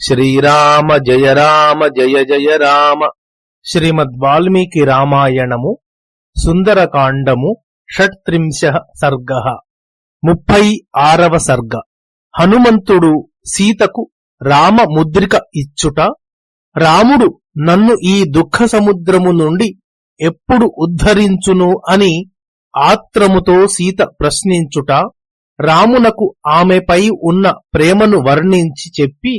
శ్రీరామ జయ రామ జయ జయ రామ. శ్రీమద్ వాల్మీకి రామాయణము సుందరకాండము షట్త్రింశ సర్గ. ముప్పై ఆరవ సర్గ. హనుమంతుడు సీతకు రామ ముద్రిక ఇచ్చుట రాముడు నన్ను ఈ దుఃఖ సముద్రము నుండి ఎప్పుడు ఉద్ధరించును అని ఆత్రముతో సీత ప్రశ్నించుట రామునకు ఆమెపై ఉన్న ప్రేమను వర్ణించి చెప్పి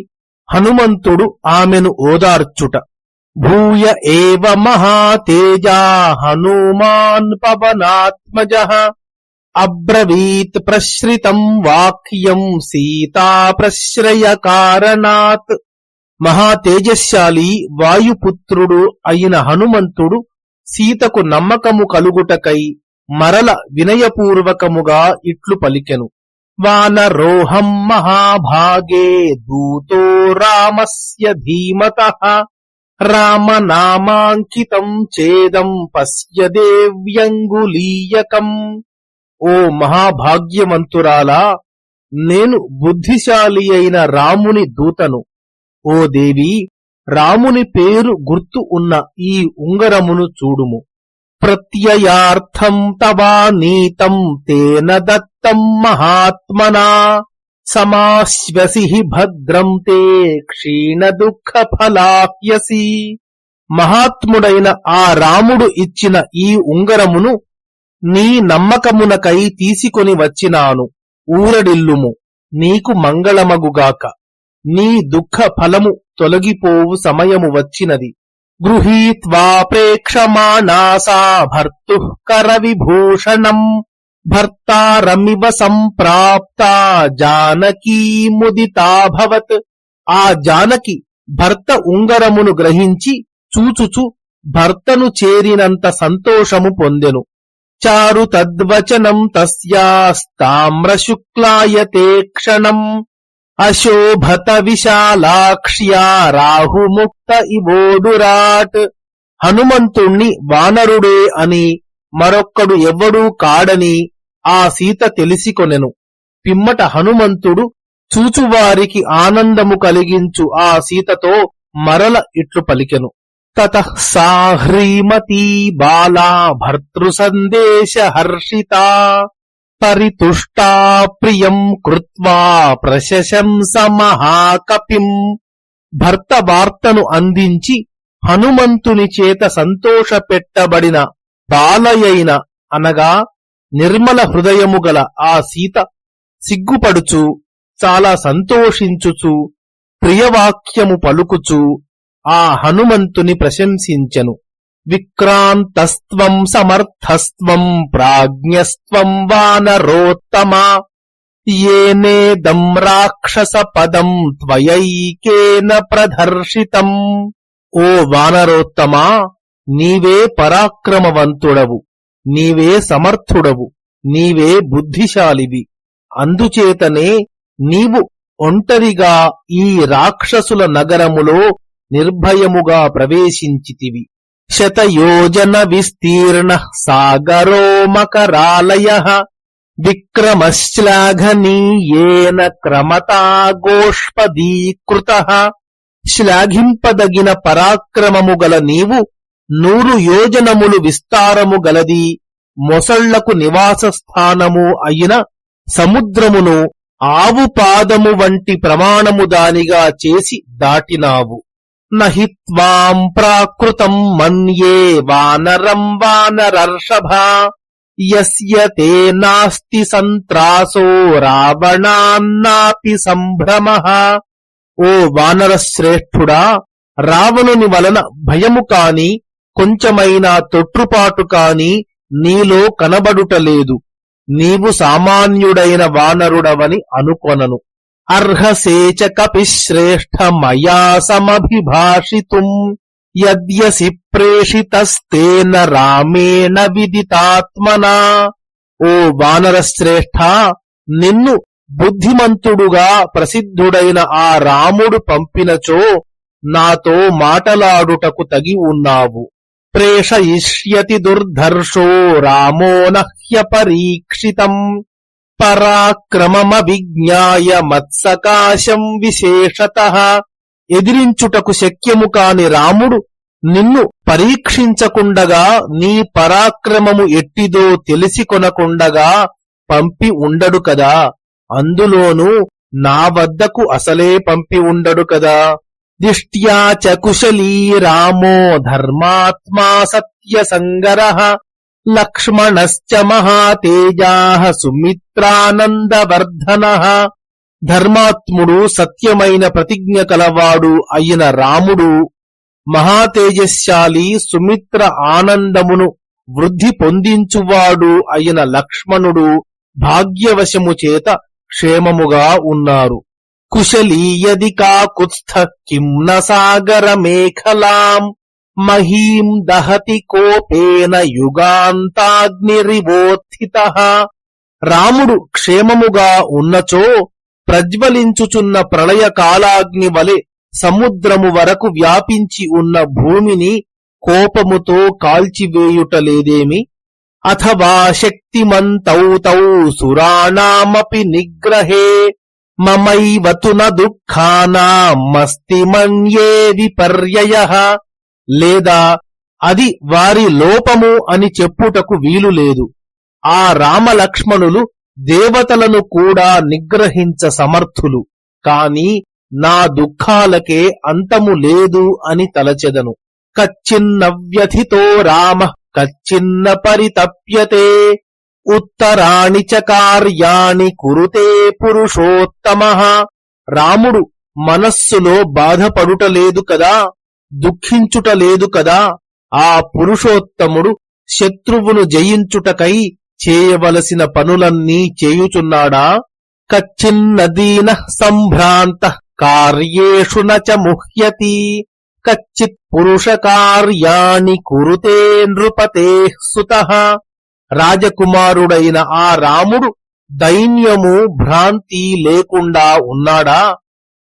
హనుమంతుడు ఆమెను ఓదార్చుట. భూయ ఏవ మహాతేజా హనుమాన్ పవనాత్మజ. అబ్రవీత్ ప్రశ్రితం వాక్యం సీతా ప్రశ్రయ కారణాత్. మహాతేజశాలి వాయుపుత్రుడు అయిన హనుమంతుడు సీతకు నమ్మకము కలుగుటకై మరల వినయపూర్వకముగా ఇట్లు పలికెను. వానరోహం మహాభాగే దూతో రామస్య ధీమత రామనామాంకితం చేదం పశ్య దేవ్యంగులీయకం ఓ మహాభాగ్యవంతురాలా నేను బుద్ధిశాలి అయిన రాముని దూతను ఓ దేవి రాముని పేరు గుర్తు ఉన్న ఈ ఉంగరమును చూడుము ప్రత్యయార్థం తవా నీతం తేన మహాత్మనా సమాశ్వసి భద్రం తే క్షీణ దుఃఖ ఫలాప్యసి మహాత్ముడైన ఆ రాముడు ఇచ్చిన ఈ ఉంగరమును నీ నమ్మకమునకై తీసుకొని వచ్చినాను ఊరడిల్లుము నీకు మంగళమగుగాక. నీ దుఃఖ ఫలము తొలగిపోవు సమయము వచ్చినది. గృహీత్వా ప్రేక్షమాణాసా భర్తు కర విభూషణం భర్తారమివ సంప్రాప్త జానకీ ముదితాభవత్ ఆ జానకి భర్త ఉంగరమును గ్రహించి చూచుచు భర్తను చేరినంత సంతోషము పొందెను. చారు తద్వచనం తస్యాస్తామ్రశుక్లాయతే క్షణం. అశోభత విశాలాక్ష్యా రాహుముక్త ఇవోడురాట్ హనుమంతుణ్ణి వానరుడే అని మరొక్కడు ఎవ్వడూ కాడని ఆ సీత తెలిసికొనెను. పిమ్మట హనుమంతుడు చూచువారికి ఆనందము కలిగించు ఆ సీతతో మరల ఇట్లు పలికెను. తత సా హ్రీమతీ బాలా భర్తృసందేశ హర్షితా పరితుష్టా ప్రియం కృత్వా ప్రశశంస మహాకపిం భర్త వార్తను అందించి హనుమంతుని చేత సంతోషపెట్టబడిన బాలయైన అనగా నిర్మల హృదయము గల ఆ సీత సిగ్గుపడుచు చాలా సంతోషించుచు ప్రియవాక్యము పలుకుచు ఆ హనుమంతుని ప్రశంసించెను. విక్రాంతస్త్వం సమర్థస్త్వం ప్రాజ్ఞస్త్వం వానరోత్తమా. ఏనేదం రాక్షస పదం త్వయైకేన ప్రదర్శితం. ఓ వానరోత్తమా నీవే పరాక్రమవంతుడవు. నీవే సమర్థుడవు నీవే బుద్ధిశాలివి. అందుచేతనే నీవు ఒంటరిగా ఈ రాక్షసుల నగరములో నిర్భయముగా ప్రవేశించితివి. శతయోజన విస్తీర్ణ సాగరో మకరాలయ విక్రమశ్లాఘనీయేన క్రమతా గోష్పదీకృత శ్లాఘింపదగిన పరాక్రమము గల నీవు నూరు యోజనములు విస్తారము గలది మొసళ్ళకు నివాస స్థానము అయిన సముద్రమును ఆవు పాదము వంటి ప్రమాణము దానిగా చేసి దాటినావు. నహిత్వాం ప్రాకృతం మన్యే వానరం వానరర్షభ. యస్యతే నాస్తి సంత్రాసో రావణాన్నాపి సంభ్రమ. ఓ వానర శ్రేష్ఠుడా రావణుని వలన భయము కాని కొంచెమైనా తొట్రుపాటు కాని నీలో కనబడుటలేదు. నీవు సామాన్యుడైన వానరుడవని అనుకొనను. అర్హసేచ చ కపిశ్రేష్ఠ మయా సమభిభాషితుం. యద్యసి ప్రేషితస్తేన రామేణ విదితాత్మనా. ఓ వానరశ్రేష్ఠ నిన్ను బుద్ధిమంతుడుగా ప్రసిద్ధుడైన ఆ రాముడు పంపినచో నాతో మాటలాడుటకు తగి ఉన్నావు. ప్రేషయిష్యతి దుర్ధర్షో రామో నహ్యపరీక్షితం పరాక్రమమవిజ్ఞాయ మత్సకాశం విశేషత ఎదిరించుటకు శక్యము కాని రాముడు నిన్ను పరీక్షించకుండగా నీ పరాక్రమము ఎట్టిదో తెలిసి కొనకుండగా పంపి ఉండడు కదా. అందులోనూ నా వద్దకు అసలే పంపి ఉండడు కదా. దిష్ట్యా చ కుశలీ రామో ధర్మాత్మా సత్యసంగర లక్ష్మణశ్చ మహాతేజా సుమిత్రానందవర్ధన ధర్మాత్ముడు సత్యమైన ప్రతిజ్ఞ కలవాడు అయిన రాముడు మహాతేజశాలి సుమిత్ర ఆనందమును వృద్ధి పొందించువాడు అయిన లక్ష్మణుడు భాగ్యవశము చేత క్షేమముగా ఉన్నారు. కుశలీయది కాకుత్స్థ కిం న మహీం దహతి కోపేన యుగాంతాగ్నిరివోత్థిత రాముడు క్షేమముగా ఉన్నచో ప్రజ్వలించుచున్న ప్రళయ కాలాగ్ని వలె సముద్రము వరకు వ్యాపించి ఉన్న భూమిని కోపముతో కాల్చివేయుటలేదేమి అథవా శక్తిమంతౌ తౌ సురాణామపి నిగ్రహే మమైవతు న దుఃఖానామస్తి మన్యే విపర్యయ. లేదా అది వారి లోపము అని చెప్పుటకు వీలు లేదు. ఆ రామలక్ష్మణులు దేవతలను కూడా నిగ్రహించ సమర్థులు. కాని నా దుఃఖాలకే అంతము లేదు అని తలచెదను. కచ్చిన్న వ్యథితో రామ కచ్చిన్న పరితప్యతే ఉత్తరాణి చ కార్యాణి కురుతే పురుషోత్తమ. రాముడు మనస్సులో బాధపడుటలేదు కదా దుఃఖించుటలేదు కదా ఆ పురుషోత్తముడు శత్రువును జయించుటకై చేయవలసిన పనులన్నీ చేయుచున్నాడా? కచ్చిన్నదీన సంభ్రాంత కార్యేషు నచ ముహ్యతి. కచ్చిత్ పురుష కార్యాణి కురుతే నృపతే సుత. రాజకుమారుడైన ఆ రాముడు దైన్యము భ్రాంతి లేకుండా ఉన్నాడా?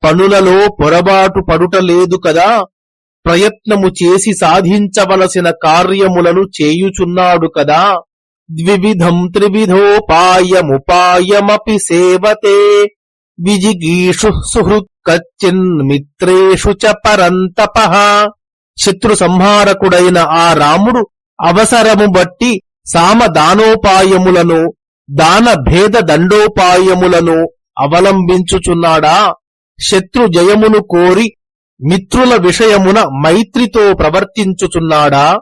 పనులలో పొరబాటు పడుటలేదు కదా? ప్రయత్నము చేసి సాధించవలసిన కార్యములను చేయుచున్నాడు కదా? ద్వివిధం త్రివిధోపాయముపాయమపి సేవతే. విజిగీషు సుహృత్కచ్చిన్మిత్రేషు చ పరంతప. శత్రు సంహారకుడైన ఆ రాముడు అవసరము బట్టి సామదానోపాయములను దాన భేద దండోపాయములను అవలంబించుచున్నాడా? శత్రు జయమును కోరి మిత్రుల విషయమున మైత్రితో ప్రవర్తించుచున్నాడా?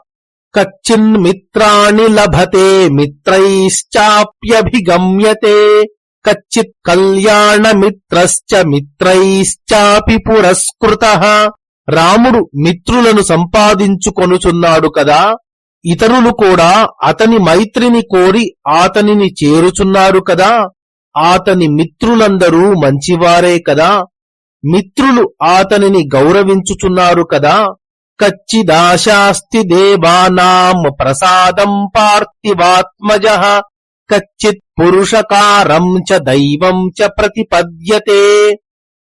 కచ్చిన్మిత్రాణి లభతే మిత్రైశ్చాప్యభిగమ్యతే. కచ్చిత్ కళ్యాణమిత్రశ్చ మిత్రైశ్చాపి పురస్కృత. రాముడు మిత్రులను సంపాదించుకొనుచున్నాడు కదా? ఇతరులు కూడా అతని మైత్రిని కోరి ఆతనిని చేరుచున్నారు కదా. ఆతని మిత్రులందరూ మంచివారే కదా. మిత్రులు ఆతనిని గౌరవించుచున్నారు కదా. కచ్చిదాశాస్తి దేవానాం ప్రసాదం పార్థివాత్మజ. కచ్చిత్ పురుషకారం చ దైవం చ ప్రతిపద్యతే.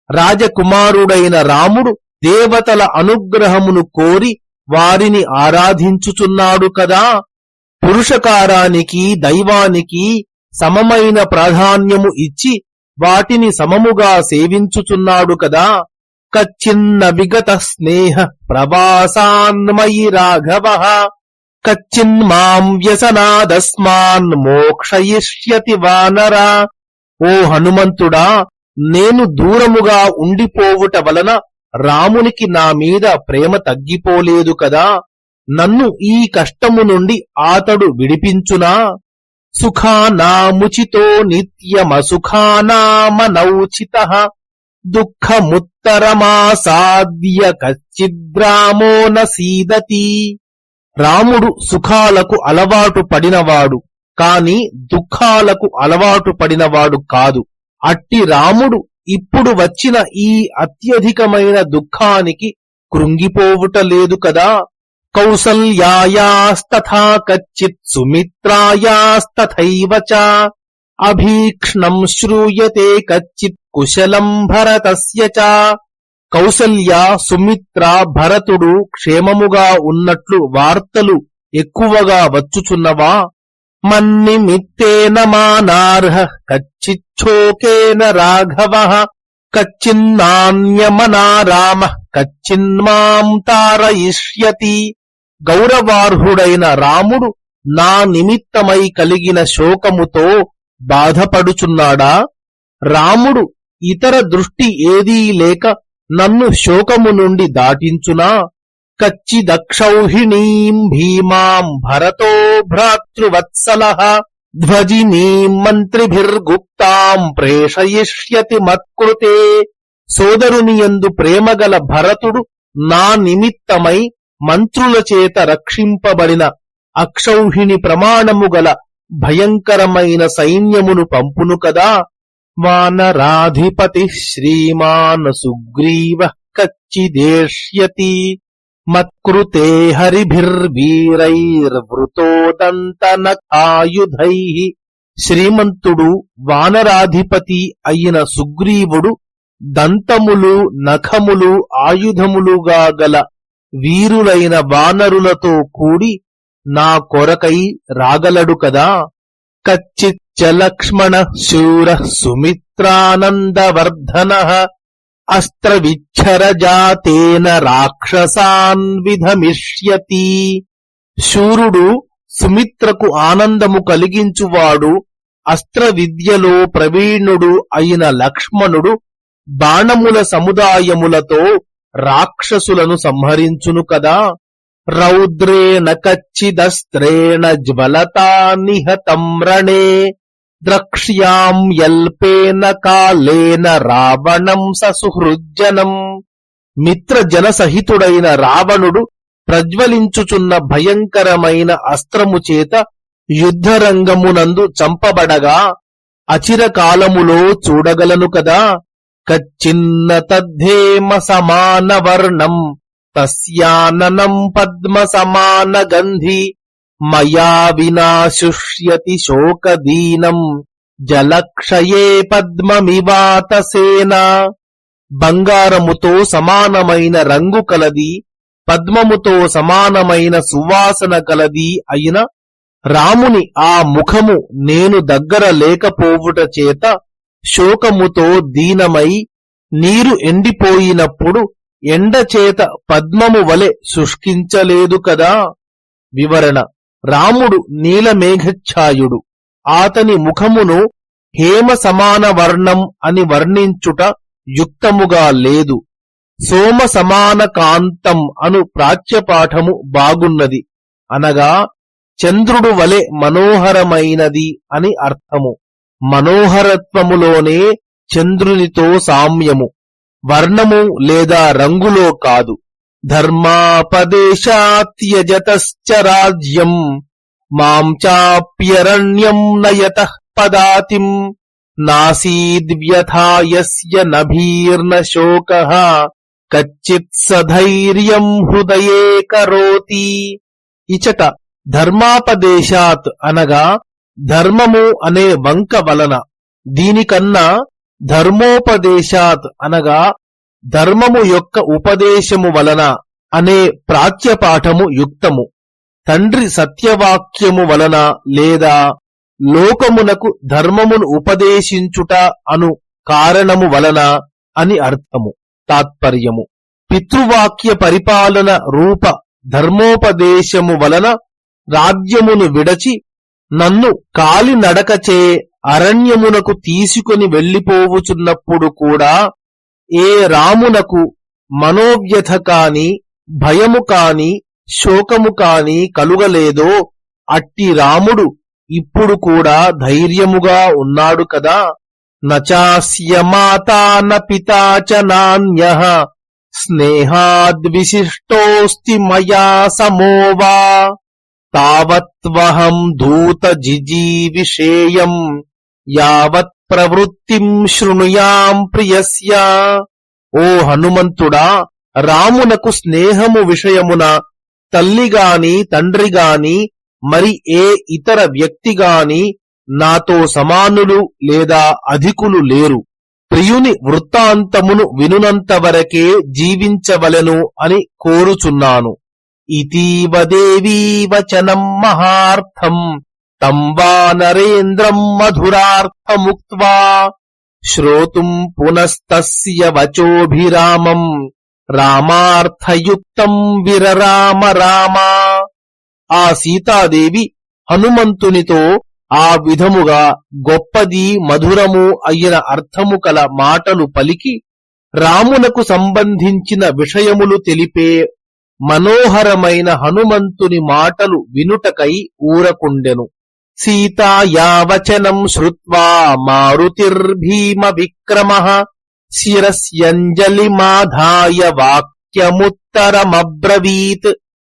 రాజకుమారుడైన రాముడు దేవతల అనుగ్రహమును కోరి వారిని ఆరాధించుచున్నాడు కదా. పురుషకారానికి దైవానికి సమమైన ప్రాధాన్యము ఇచ్చి వాటిని సమముగా సేవించుచున్నాడు కదా. కచ్చిన్న విగత స్నేహ ప్రవాసాన్మయి రాఘవ. కచ్చిన్మాం వ్యసనాదస్మాన్ మోక్షయిష్యతి వానరా. ఓ హనుమంతుడా నేను దూరముగా ఉండిపోవుట వలన రామునికి నా మీద ప్రేమ తగ్గిపోలేదు కదా నన్ను ఈ కష్టము నుండి ఆతడు విడిపించునా? సుఖానాముచితో నిత్యమసుఖానామనౌచిత దుఃఖముత్తరమాసాద్య కచ్చిద్రామో నసీదతి రాముడు సుఖాలకు అలవాటు పడినవాడు కాని దుఃఖాలకు అలవాటు పడినవాడు కాదు. అట్టి రాముడు ఇప్పుడు వచ్చిన ఈ అత్యధికమైన దుఃఖానికి కృంగిపోవుట లేదు కదా. కౌసల్యాయాస్తథా కచ్చిత్ సుమిత్రాయాస్తథైవ చ. అభీక్ష్ణం శ్రూయతే కచ్చిత్ కుశలం భరతస్య చ. కౌసల్య సుమిత్ర భరతుడు క్షేమముగా ఉన్నట్లు వార్తలు ఎక్కువగా వచ్చుచున్నవా? మన్నిమిత్తేన మానార్హ కచ్చిచ్చోకేన రాఘవ కచ్చిన్నాన్యమనారామ కచ్చిన్మాం తారయిష్యతి. గౌరవార్హుడైన రాముడు నా నిమిత్తమై కలిగిన శోకముతో బాధపడుచున్నాడా? రాముడు ఇతర దృష్టి ఏదీ లేక నన్ను శోకము నుండి దాటించునా? కచ్చిదక్షౌహిణీం భీమాం భరతో భ్రాతృవత్సల ధ్వజినీం మంత్రిభిర్గుప్తాం ప్రేషయిష్యతి మత్కృతే సోదరుని యందు ప్రేమగల భరతుడు నా నిమిత్తమై మంత్రుల చేత రక్షింపబడిన అక్షౌహిణి ప్రమాణము గల భయంకరమైన సైన్యమును పంపును కదా వానరాధిపతి శ్రీమాన్ సుగ్రీవ కచ్చిదేష్యతి మత్కృతే హరిభిర్వీరైర్వృతోదంతనకాయుధై శ్రీమంతుడు వానరాధిపతి అయిన సుగ్రీవుడు దంతములు నఖములు ఆయుధములుగా గల వీరులైన వానరులతో కూడి నా కొరకై రాగలడు కదా? కచ్చిచ్చ లక్ష్మణ శూర సుమిత్రానందవర్ధన అస్త్రవిచ్ఛరజాతేన రాక్షసాన్ విధమిష్యతి. శూరుడు సుమిత్రకు ఆనందము కలిగించువాడు అస్త్ర విద్యలో ప్రవీణుడు అయిన లక్ష్మణుడు బాణముల సముదాయములతో రాక్షసులను సంహరించును కదా. రౌద్రేణ కచ్చిదస్త్రేణ జ్వలతా నిహతం రణే. ద్రక్ష్యాం యల్పేన కాలేన రావణం ససుహృజ్జనం మిత్రజన సహితుడైన రావణుడు ప్రజ్వలించుచున్న భయంకరమైన అస్త్రము చేత యుద్ధరంగమునందు చంపబడగా అచిరకాలములో చూడగలను కదా కచ్చిన్న తద్ధేమ సమాన వర్ణం తస్యాననం పద్మ సమాన గంధి మయా వినాశుష్యతి శోకదీనం జలక్షయే పద్మమివాతసేన బంగారముతో సమానమైన రంగు కలది పద్మముతో సమానమైన సువాసన కలది అయిన రాముని ఆ ముఖము నేను దగ్గర లేకపోవుట చేత శోకముతో దీనమై నీరు ఎండిపోయినప్పుడు ఎండచేత పద్మము వలె శుష్కించలేదు కదా? వివరణ. రాముడు నీలమేఘఛాయుడు. ఆతని ముఖమును హేమ సమాన వర్ణం అని వర్ణించుట యుక్తముగా లేదు. సోమ సమాన కాంతం అను ప్రాచ్యపాఠము బాగున్నది. అనగా చంద్రుడు వలె మనోహరమైనది అని అర్థము. మనోహరత్వములోనే చంద్రునితో సామ్యము. వర్ణము లేదా రంగులో కాదు. ధర్మాపదేశాత్యజతశ్చ రాజ్యం మాం చాప్యరణ్యం నయత పదాతిం నాసీద్వ్యథాయస్య నభీర్న శోక కచ్చిత్ సధైర్యం హృదయే కరోతి ఇచట ధర్మాపదేశాత్ అనగా ధర్మము అనే వంక వలన దీనికన్నా ధర్మోపదేశాత్ అనగా ధర్మము యొక్క ఉపదేశము వలన అనే ప్రాచ్యపాఠము యుక్తము. తండ్రి సత్యవాక్యము వలన లేదా లోకమునకు ధర్మమును ఉపదేశించుట అను కారణము వలన అని అర్థము. తాత్పర్యము. పితృవాక్య పరిపాలన రూప ధర్మోపదేశము వలన రాజ్యమును విడచి నన్ను కాలినడకచే అరణ్యమునకు తీసుకుని వెళ్ళిపోవుచున్నప్పుడు కూడా ఏ రామునకు మనోవ్యథ కాని భయము కాని శోకము కాని కలుగలేదో అట్టి రాముడు ఇప్పుడు కూడా ధైర్యముగా ఉన్నాడు కదా. నచాస్య మాతా న పితా చ నాన్య. స్నేహాద్విశిష్టోస్తి మయా సమోవా తావత్వహం దూత జిజీవిషేయం యావత్ ప్రవృత్తిం శృణుయాం ప్రియస్య. ఓ హనుమంతుడా రామునకు స్నేహము విషయమున తల్లిగాని తండ్రిగాని మరి ఏ ఇతర వ్యక్తిగాని నాతో సమానులు లేదా అధికులు లేరు. ప్రియుని వృత్తాంతమును వినునంత వరకే జీవించవలెను అని కోరుచున్నాను. ఇతీవ దేవీ వచనం మహార్థం. తం నరేంద్రం మధురార్థముక్త్వా. శ్రోతుం పునస్తస్య వచోభిరామం. రామార్థయుక్తం విరరామ రామా. ఆ సీతాదేవి హనుమంతునితో ఆ విధముగా గొప్పది మధురము అయిన అర్థము కల మాటలు పలికి రామునకు సంబంధించిన విషయములు తెలిపే మనోహరమైన హనుమంతుని మాటలు వినుటకై ఊరకుండెను. సీతాయావచనం శ్రువా మారుతిర్భీమ విక్రమ శిరస్యంజలిమాధాయ వాక్యముత్తరమబ్రవీత్.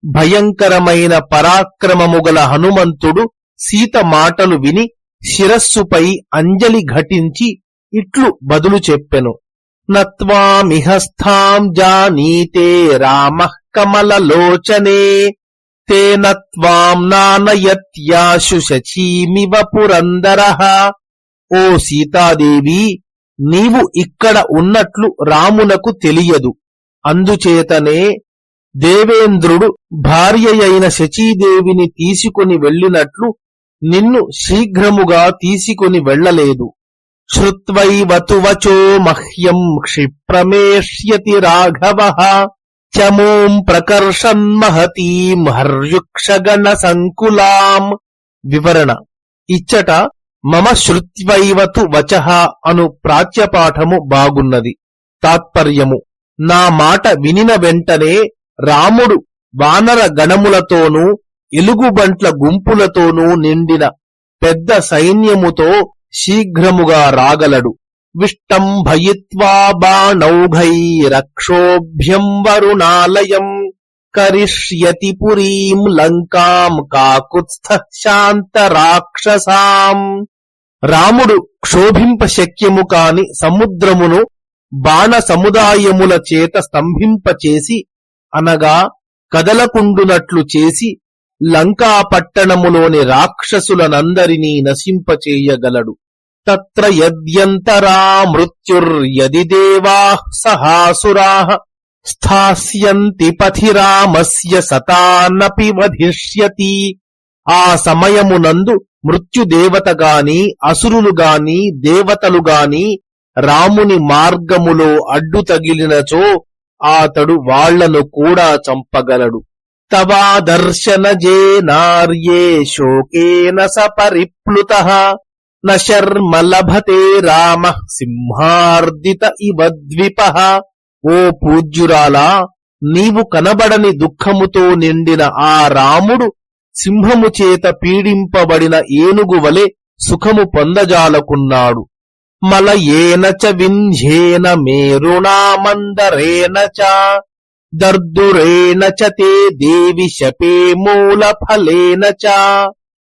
భయంకరమైన పరాక్రమము గల హనుమంతుడు సీత మాటలు విని శిరస్సుపై అంజలి ఘటించి ఇట్లు బదులు చెప్పెను. నత్వామిహస్థాం జానీతే రామ కమలలోచనే. తేన త్వాం నానయత్యాశు శచీమివ పురందర ఓ సీతాదేవి నీవు ఇక్కడ ఉన్నట్లు రామునకు తెలియదు. అందుచేతనే దేవేంద్రుడు భార్యయైన శచీదేవిని తీసుకొని వెళ్ళినట్లు నిన్ను శీఘ్రముగా తీసుకొని వెళ్ళలేదు. శ్రుత్వైవతు మహ్యం క్షిప్రమేష్యతి రాఘవ। చమూం ప్రకర్షన్మహతీం హర్యుక్షగణ సంకులాం వివరణ. ఇచ్చట మమ శృత్వైవతు వచః అను ప్రాచ్యపాఠము బాగున్నది. తాత్పర్యము. నా మాట వినిన వెంటనే రాముడు వానర గణములతోనూ ఎలుగుబంట్ల గుంపులతోనూ నిండిన పెద్ద సైన్యముతో శీఘ్రముగా రాగలడు. విష్టంభయిత్వా బాణౌఘై రక్షోభ్యం వరుణాలయం కరిష్యతి పురీం లంకాం కాకుత్స్థ శాంత రాక్షసాం రాముడు క్షోభింప శక్యము కాని సముద్రమును బాణ సముదాయముల చేత స్తంభింపచేసి అనగా కదలకుండునట్లు చేసి లంకా పట్టణములోని రాక్షసులనందరినీ నశింపచేయగలడు. తత్ర యద్యంతరా మృత్యుర్యది దేవా సహాసురా స్థాస్యంతి పథి రామస్య సతానపి వధిష్యతి. ఆ సమయమునందు మృత్యుదేవత గాని అసురులు గాని దేవతలు గాని రాముని మార్గములో అడ్డు తగిలినచో ఆతడు వాళ్ళను కూడా చంపగలడు. తవా దర్శన జేనార్యే శోకేన సపరిప్లుత. న లభతే రామ సింహార్దిత ఇవ ద్విప. ఓ పూజ్యురాలా నీవు కనబడని దుఃఖముతో నిండిన ఆ రాముడు సింహము చేత పీడింపబడిన ఏనుగు వలె సుఖము పొందజాలకున్నాడు. మలయేన చ వింధ్యేన మేరుణామందరేణ చ దర్దురేణ చ తే దేవి శపే మూల ఫలేన చ.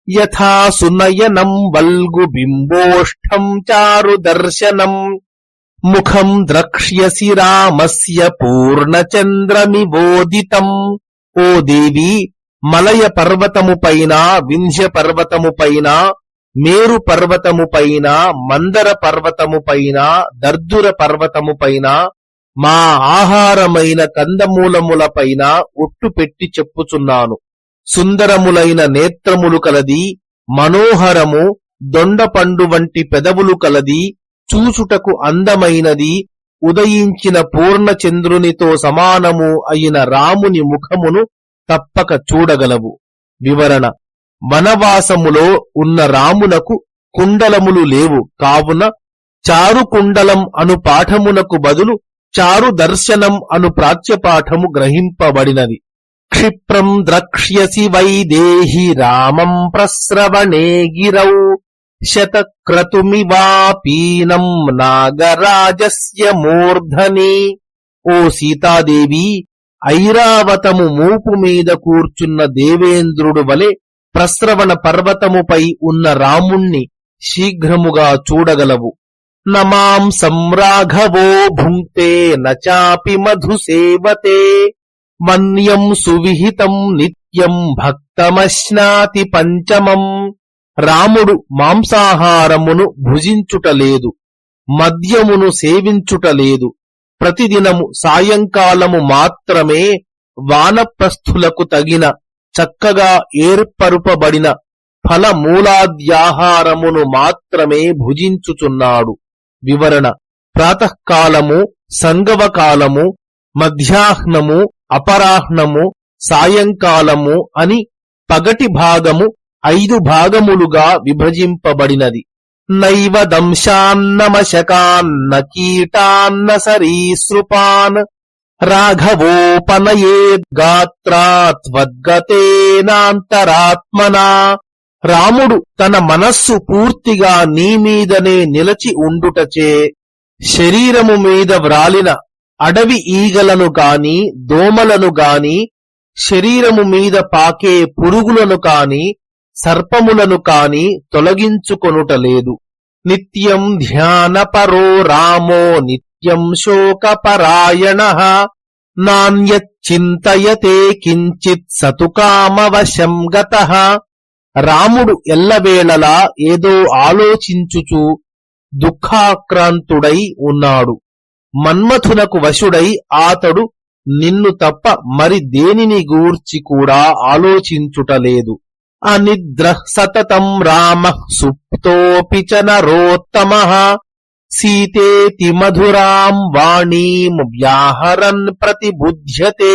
యథా సునయనం వల్గు చారుదర్శనం చారు దర్శనం. ముఖం ద్రక్ష్యసి రామస్య పూర్ణచంద్రమివోదితం. ఓ దేవి మలయ పర్వతము పైన వింధ్య పర్వతముపైన మేరు పర్వతము పైన మందర పర్వతము పైన దర్దుర పర్వతము పైన మా ఆహారమైన కందమూలములపైన ఒట్టు పెట్టి చెప్పుచున్నాను. సుందరములైన నేత్రములు కలది మనోహరము దొండపండు వంటి పెదవులు కలది చూచుటకు అందమైనది ఉదయించిన పూర్ణచంద్రునితో సమానము అయిన రాముని ముఖమును తప్పక చూడగలవు. వివరణ వనవాసములో ఉన్న రామునకు కుండలములు లేవు. కావున చారు కుండలం అను పాఠమునకు బదులు చారు దర్శనం అను ప్రాచ్యపాఠము గ్రహింపబడినది. క్షిప్రం ద్రక్ష్యసి వైదేహి రామం ప్రస్రవణే గిరౌ. శతక్రతుమివాపీనం నాగరాజస్య మూర్ధని. ఓ సీతాదేవి ఐరావతము మూపు మీద కూర్చున్న దేవేంద్రుడు వలె ప్రస్రవణ పర్వతముపై ఉన్న రాముణ్ణి శీఘ్రముగా చూడగలవు. నమాం సంరాఘవో భుంక్తే నచాపి మధుసేవతే. మన్యం సువిహితం నిత్యం భక్తమశ్నాతి పంచమం. రాముడు మాంసాహారమును భుజించుటలేదు మద్యమును సేవించుటలేదు ప్రతిదినము సాయంకాలము మాత్రమే వానప్రస్థులకు తగిన చక్కగా ఏర్పరుపబడిన ఫలమూలాద్యాహారమును మాత్రమే భుజించుచున్నాడు. వివరణ ప్రాతకాలము సంగవకాలము మధ్యాహ్నము అపరాహ్నము సాయంకాలము అని పగటి భాగము ఐదు భాగములుగా విభజింపబడినది. నైవ దంశాన్నమశకాన్న కీటాన్న సరీసృపాన్ రాఘవోపనయేద్గాత్రాత్వద్గతేనాంతరాత్మనా రాముడు తన మనస్సు పూర్తిగా నీ మీదనే నిలచి ఉండుటచే శరీరము మీద వ్రాలిన అడవి ఈగలను గాని దోమలను గాని శరీరము మీద పాకే పురుగులను కాని సర్పములను కాని తొలగించుకొనుట లేదు. నిత్యం ధ్యానపరో రామో నిత్యం శోకపరాయణ. నాణ్యచ్చింతయతే కించిత్ సతుకామవశం గత. రాముడు ఎల్లవేళలా ఏదో ఆలోచించుచు దుఃఖాక్రాంతుడై ఉన్నాడు. మన్మథునకు వశుడై ఆతడు నిన్ను తప్ప మరి దేనిని గూర్చి కూడా ఆలోచించుటలేదు. అనిద్ర సతతం రామ సుప్తోపి చ నరోత్తమ. సీతేతి మధురాం వాణీం వ్యాహరన్ ప్రతిబుధ్యతే.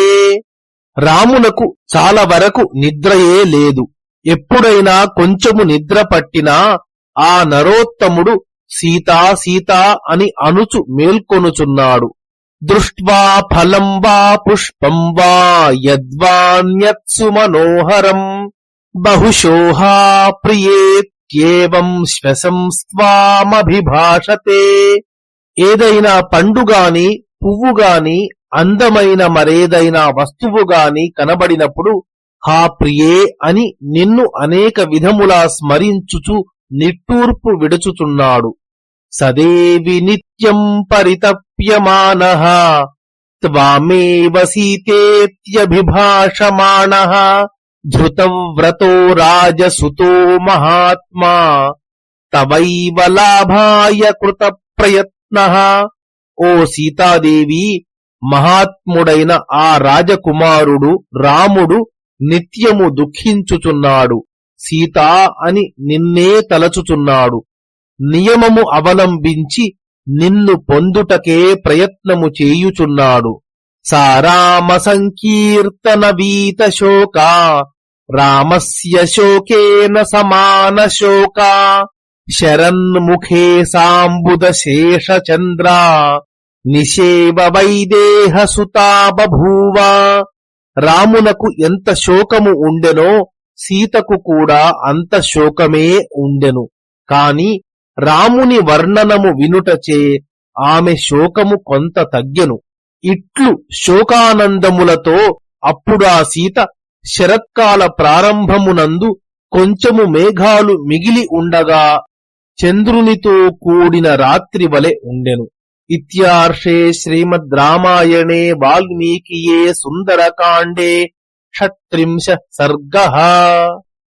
రామునకు చాలా వరకు నిద్రయే లేదు. ఎప్పుడైనా కొంచెము నిద్ర పట్టినా ఆ నరోత్తముడు సీతా సీతా అని అనుచు మేల్కొనుచున్నాడు. దృష్ట్వా ఫలం వా పుష్పం వా యద్వాన్యత్సు మనోహరం బహుశోహా ప్రియేత్యేవం శ్వసంస్వామభిభాషతే. ఏదైనా పండుగాని పువ్వుగాని అందమైన మరేదైనా వస్తువుగాని కనబడినప్పుడు హా ప్రియే అని నిన్ను అనేక విధములా స్మరించుచు నిట్టూర్పు విడుచుచున్నాడు. సదేవి నిత్యం పరితప్యమాన త్వామేవ సీతేత్యభిభాషమాణ ధృతవ్రతో రాజసుతో మహాత్మా తవైవ లాభాయ కృత ప్రయత్న ఓ సీతాదేవి మహాత్ముడైన ఆ రాజకుమారుడు రాముడు నిత్యము దుఃఖించుచున్నాడు సీతా అని నిన్నే తలచుచున్నాడు. నియమము అవలంబించి నిన్ను పొందుటకే ప్రయత్నము చేయుచున్నాడు. సారామ సంకీర్తన వీత శోకా రామస్య శోకేన సమాన శోకా శరన్ముఖే సాంబుద శేష చంద్ర నిషేవ వైదేహ సుతా బభూవ రామునకు ఎంత శోకము ఉండెనో సీతకు కూడా అంత శోకమే ఉండెను. కాని రాముని వర్ణనము వినుటచే ఆమె శోకము కొంత తగ్గెను. ఇట్లు శోకానందములతో అప్పుడా సీత శరత్కాల ప్రారంభమునందు కొంచెము మేఘాలు మిగిలి ఉండగా చంద్రునితో కూడిన రాత్రి వలె ఉండెను. ఇత్యార్షే శ్రీమద్ రామాయణే వాల్మీకియే సుందరకాండే షట్త్రింశ సర్గ.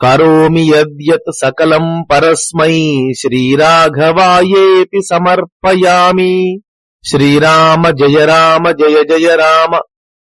కరోమి యద్యత్ సకలం పరస్మై. శ్రీరాఘవాయేపి సమర్పయామి. శ్రీరామ జయ రామ జయ జయ రామ.